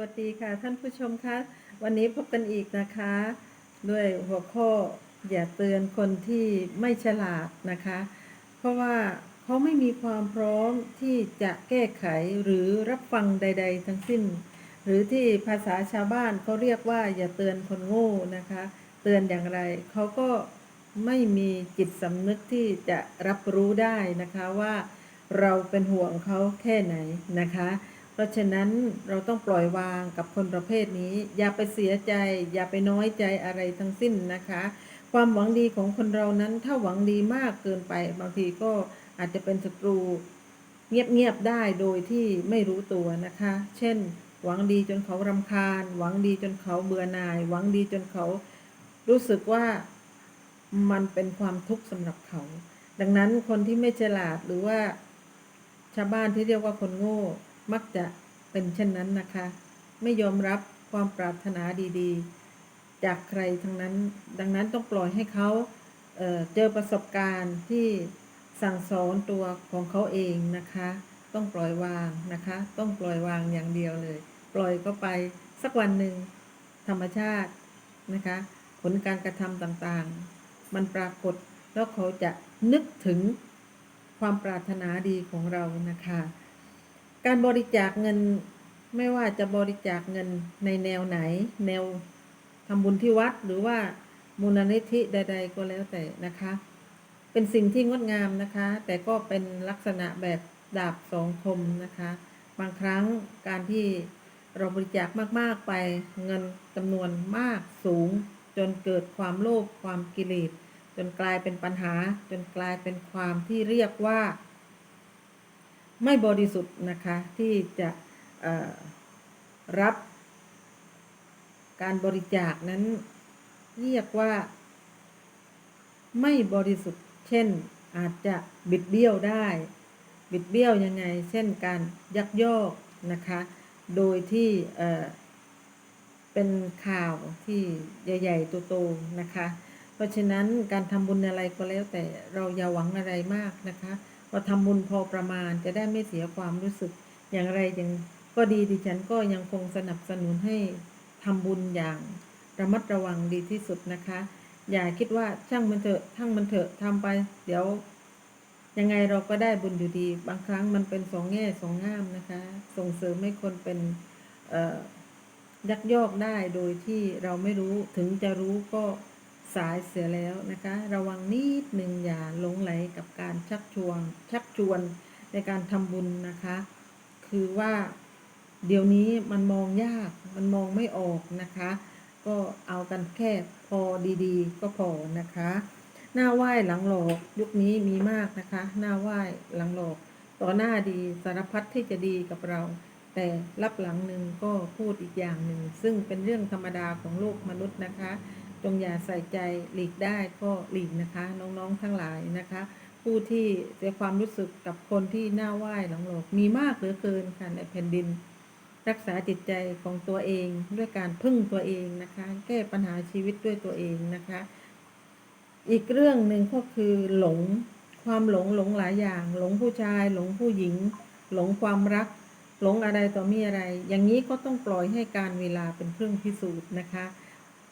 วัสดีค่ะ ท่านผู้ชมคะวันนี้พบกันอีกนะคะ ด้วยหัวข้ออย่าเตือนคนที่ไม่ฉลาดนะคะ เพราะว่าเขาไม่มีความพร้อมที่จะแก้ไขหรือรับฟังใด ๆ ทั้งสิ้น หรือที่ภาษาชาวบ้านเขาเรียกว่าอย่าเตือนคนโง่นะคะ เตือนอย่างไรเขาก็ไม่มีจิตสำนึกที่จะรับรู้ได้นะคะว่าเราเป็นห่วงเขาแค่ไหนนะคะ เพราะฉะนั้นเราต้องปล่อยวางกับคนประเภทนี้ อย่าไปเสียใจ อย่าไปน้อยใจอะไรทั้งสิ้นนะคะ ความหวังดีของคนเรานั้นถ้าหวังดีมากเกินไป บางทีก็อาจจะเป็นศัตรูเงียบๆได้โดยที่ไม่รู้ตัวนะคะ เช่น หวังดีจนเขารำคาญ หวังดีจนเขาเบื่อหน่าย หวังดีจนเขารู้สึกว่ามันเป็นความทุกข์สำหรับเขา ดังนั้นคนที่ไม่ฉลาดหรือว่าชาวบ้านที่เรียกว่าคนโง่ มักจะเป็นเช่นนั้นนะคะ ไม่ยอมรับความปรารถนาดีๆ จากใครทั้งนั้น ดังนั้นต้องปล่อยให้เขาเเจอประสบการณ์ที่สั่งสอนตัวของเขาเองนะคะ ต้องปล่อยวางนะคะ ต้องปล่อยวางอย่างเดียวเลย ปล่อยก็ไปสักวันหนึ่งธรรมชาตินะคะ ผลการกระทำต่างๆ มันปรากฏแล้วเขาจะนึกถึงความปรารถนาดีของเรานะคะ การบริจาคเงินไม่ว่าจะบริจาคเงินในแนวไหน แนวทำบุญที่วัดหรือว่ามูลนิธิใด ๆ ก็แล้วแต่นะคะ เป็นสิ่งที่งดงามนะคะ แต่ก็เป็นลักษณะแบบดาบสองคมนะคะ บางครั้งการที่เราบริจาคมากๆไปเงินจำนวนมากสูง จนเกิดความโลภความกิเลสจนกลายเป็นปัญหา จนกลายเป็นความที่เรียกว่า ไม่บริสุทธิ์นะคะที่จะรับการบริจาคนั้นเรียกว่า ไม่บริสุทธิ์ เช่นอาจจะบิดเบี้ยวได้ บิดเบี้ยวยังไง เช่นการยักยอกนะคะ โดยที่เอ่อเป็นข่าวที่ใหญ่ๆโตๆนะคะ เพราะฉะนั้นการทำบุญอะไรก็แล้วแต่เราอย่าหวังอะไรมากนะคะ พอทำบุญพอประมาณจะได้ไม่เสียความรู้สึกอย่างไรอย่างก็ดีดิฉันก็ยังคงสนับสนุนให้ทำบุญอย่างระมัดระวังดีที่สุดนะคะ อย่าคิดว่าช่างมันเถอะช่างมันเถอะทำไป เดี๋ยว ยังไงเราก็ได้บุญอยู่ดี บางครั้งมันเป็นสองแง่สองง่ามนะคะ ส่งเสริมให้คนเป็นยักยอกได้โดยที่เราไม่รู้ถึงจะรู้ก็ สายเสียแล้วนะคะ ระวังนิดหนึ่งอย่าหลงไหลกับการชักชวนชักชวนในการทำบุญนะคะ คือว่าเดี๋ยวนี้มันมองยากมันมองไม่ออกนะคะ ก็เอากันแค่พอดีๆ ก็พอนะคะ หน้าไหว้หลังหลอกยุคนี้มีมากนะคะ หน้าไหว้หลังหลอก ต่อหน้าดีสารพัดที่จะดีกับเรา แต่รับหลังหนึ่งก็พูดอีกอย่างหนึ่ง ซึ่งเป็นเรื่องธรรมดาของโลกมนุษย์นะคะ จงอย่าใส่ใจหลีกได้ก็หลีกนะคะ น้องๆทั้งหลายนะคะ ผู้ที่เสียความรู้สึกกับคนที่หน้าไหว้หลังหลกมีมากเหลือเกินค่ะในแผ่นดิน รักษาจิตใจของตัวเองด้วยการพึ่งตัวเองนะคะ แก้ปัญหาชีวิตด้วยตัวเองนะคะ อีกเรื่องหนึ่งก็คือหลงความหลงหลงหลายอย่าง หลงผู้ชาย หลงผู้หญิง หลงความรัก หลงอะไรต่อมีอะไร อย่างนี้ก็ต้องปล่อยให้การเวลาเป็นเครื่องพิสูจน์นะคะ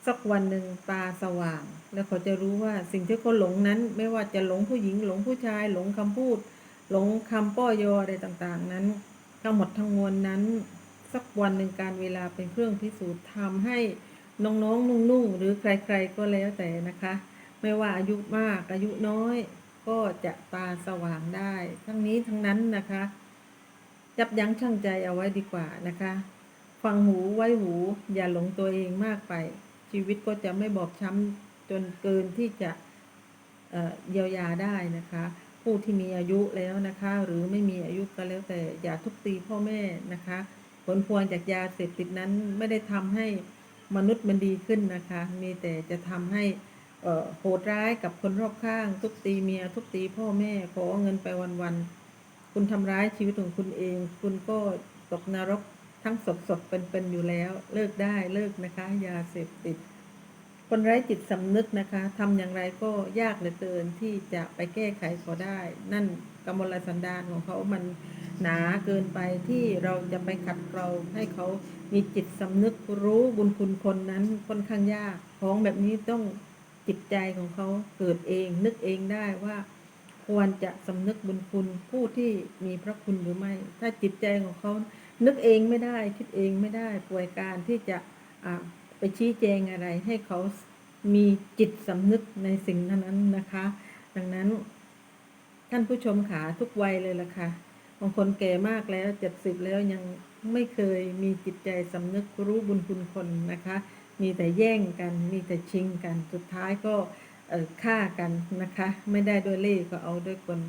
สักวันหนึ่งตาสว่าง แล้วเขาจะรู้ว่าสิ่งที่เขาหลงนั้น ไม่ว่าจะหลงผู้หญิง หลงผู้ชาย หลงคำพูด หลงคำป้อยออะไรต่างๆ นั้น ทั้งหมดทั้งมวลนั้น สักวันหนึ่งการเวลาเป็นเครื่องพิสูจน์ทำให้น้องๆนุ่งๆหรือใคร ๆก็แล้วแต่นะคะ ไม่ว่าอายุมากอายุน้อย ก็จะตาสว่างได้ ทั้งนี้ทั้งนั้นนะคะยับยั้งชั่งใจเอาไว้ดีกว่านะคะ ฟังหูไว้หูอย่าหลงตัวเองมากไป ชีวิตก็จะไม่บอบช้ำจนเกินที่จะเยียวยาได้นะคะ ผู้ที่มีอายุแล้วนะคะ หรือไม่มีอายุก็แล้วแต่อย่าทุบตีพ่อแม่นะคะ ผลพวงจากยาเสพติดนั้นไม่ได้ทำให้มนุษย์มันดีขึ้นนะคะ มีแต่จะทำให้โหดร้ายกับคนรอบข้าง ทุบตีเมียทุบตีพ่อแม่ขอเงินไปวันๆคุณทำร้ายชีวิตของคุณเอง คุณก็ตกนรก ทั้งสดสดเป็นๆอยู่แล้ว เลิกได้เลิกนะคะ ยาเสพติด คนไร้จิตสำนึกนะคะทำอย่างไรก็ยากเหลือเกินที่จะไปแก้ไขเขาได้ นั่นกำมลสันดานของเขามันหนาเกินไปที่เราจะไปขัดเกลาให้เขามีจิตสำนึกรู้บุญคุณคนนั้นค่อนข้างยากของแบบนี้ต้องจิตใจของเขาเกิดเอง นึกเองได้ว่า ควรจะสำนึกบุญคุณผู้ที่มีพระคุณหรือไม่ ถ้าจิตใจของเขา นึกเองไม่ได้คิดเองไม่ได้ป่วยการที่จะไปชี้แจงอะไร ให้เขามีจิตสำนึกในสิ่งนั้นนะคะ ดังนั้น ท่านผู้ชมขาทุกวัยเลยล่ะค่ะบางคนแก่มากแล้วเจ็ดสิบแล้วยังไม่เคยมีจิตใจสำนึกรู้บุญคุณคนนะคะ มีแต่แย่งกันมีแต่ชิงกันสุดท้ายก็ฆ่ากันนะคะ ไม่ได้ด้วยเล่ห์ก็เอาด้วยกล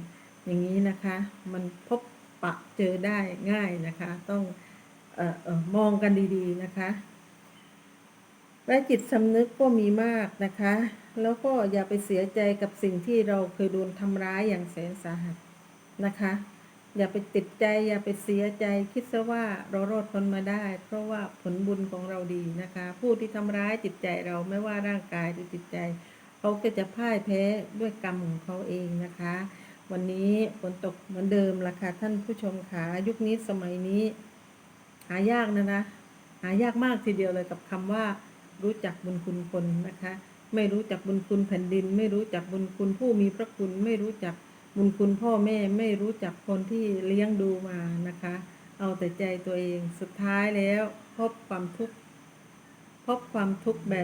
อย่างนี้นะคะ มันพบ ปะเจอได้ง่ายนะคะ ต้องออมองกันดีๆนะคะ และจิตสำนึกก็มีมากนะคะ แล้วก็อย่าไปเสียใจกับสิ่งที่เราเคยโดนทำร้ายอย่างแสนสาหัสนะคะ อย่าไปติดใจอย่าไปเสียใจคิดซะว่าเรารอดพ้นมาได้ เพราะว่าผลบุญของเราดีนะคะ ผู้ที่ทำร้ายจิตใจเราไม่ว่าร่างกายหรือจิตใจ เขาก็จะพ่ายแพ้ด้วยกรรมของเขาเองนะคะ วันนี้ฝนตกเหมือนเดิมละค่ะท่านผู้ชมค่ะยุคนี้สมัยนี้ หายากนะนะ หายากมากทีเดียวเลยกับคำว่า รู้จักบุญคุณคนนะคะ ไม่รู้จักบุญคุณแผ่นดิน ไม่รู้จักบุญคุณผู้มีพระคุณ ไม่รู้จักบุญคุณพ่อแม่ไม่รู้จักคนที่เลี้ยงดูมานะคะ เอาแต่ใจตัวเองสุดท้ายแล้ว พบความทุกข์พบความทุกข์แบบ